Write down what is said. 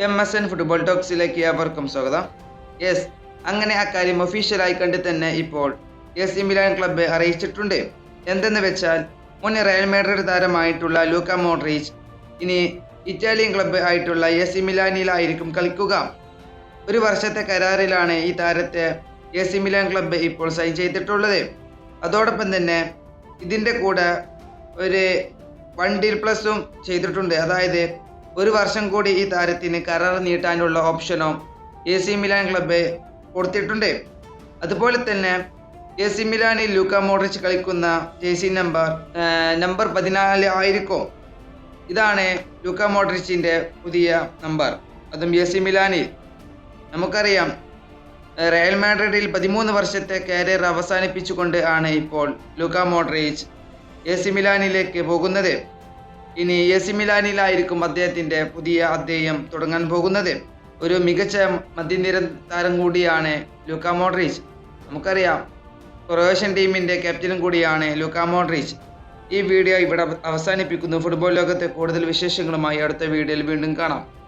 M S N football ടോക്സിലേക്ക് ഏവർക്കും സ്വാഗതം. യെസ് അങ്ങനെ അക്കാര്യം ഒഫീഷ്യലായി കണ്ട് തന്നെ ഇപ്പോൾ എ സി മിലാൻ ക്ലബ്ബ് അറിയിച്ചിട്ടുണ്ട്. എന്തെന്ന് വെച്ചാൽ മുൻ റയൽ മാഡ്രിഡ് താരമായിട്ടുള്ള ലൂക്ക മോഡ്രിച്ച് ഇനി ഇറ്റാലിയൻ ക്ലബ്ബ് ആയിട്ടുള്ള എ സി മിലാനിലായിരിക്കും കളിക്കുക. ഒരു വർഷത്തെ കരാറിലാണ് ഈ താരത്തെ എ സി മിലാൻ ക്ലബ്ബ് ഇപ്പോൾ സൈൻ ചെയ്തിട്ടുള്ളത്. അതോടൊപ്പം തന്നെ ഇതിന്റെ കൂടെ ഒരു വൺ ഡീൽ പ്ലസും ചെയ്തിട്ടുണ്ട്. അതായത് ഒരു വർഷം കൂടി ഈ താരത്തിന് കരാർ നീട്ടാനുള്ള ഓപ്ഷനോ എ സി മിലാൻ ക്ലബ്ബ് കൊടുത്തിട്ടുണ്ട്. അതുപോലെ തന്നെ എ സി മിലാനിൽ ലൂക്ക മോഡ്രിച്ച് കളിക്കുന്ന ജേഴ്സി നമ്പർ നമ്പർ പതിനാല് ആയിരിക്കും. ഇതാണ് ലൂക്ക മോഡ്രിച്ചിന്റെ പുതിയ നമ്പർ. അതും എ സി മിലാനിൽ. നമുക്കറിയാം റയൽ മാഡ്രിഡിൽ പതിമൂന്ന് വർഷത്തെ കരിയർ അവസാനിപ്പിച്ചുകൊണ്ട് ആണ് ഇപ്പോൾ ലൂക്ക മോഡ്രിച്ച് എ സി മിലാനിലേക്ക് പോകുന്നത്. ഇനി എ സി മിലാനിലായിരിക്കും അദ്ദേഹത്തിന്റെ പുതിയ അധ്യായം തുടങ്ങാൻ പോകുന്നത്. ഒരു മികച്ച മധ്യനിര താരം കൂടിയാണ് ലൂക്ക മോഡ്രിച്ച്. നമുക്കറിയാം ക്രൊയേഷ്യൻ ടീമിന്റെ ക്യാപ്റ്റനും കൂടിയാണ് ലൂക്ക മോഡ്രിച്ച്. ഈ വീഡിയോ ഇവിടെ അവസാനിപ്പിക്കുന്നു. ഫുട്ബോൾ ലോകത്തെ കൂടുതൽ വിശേഷങ്ങളുമായി അടുത്ത വീഡിയോയിൽ വീണ്ടും കാണാം.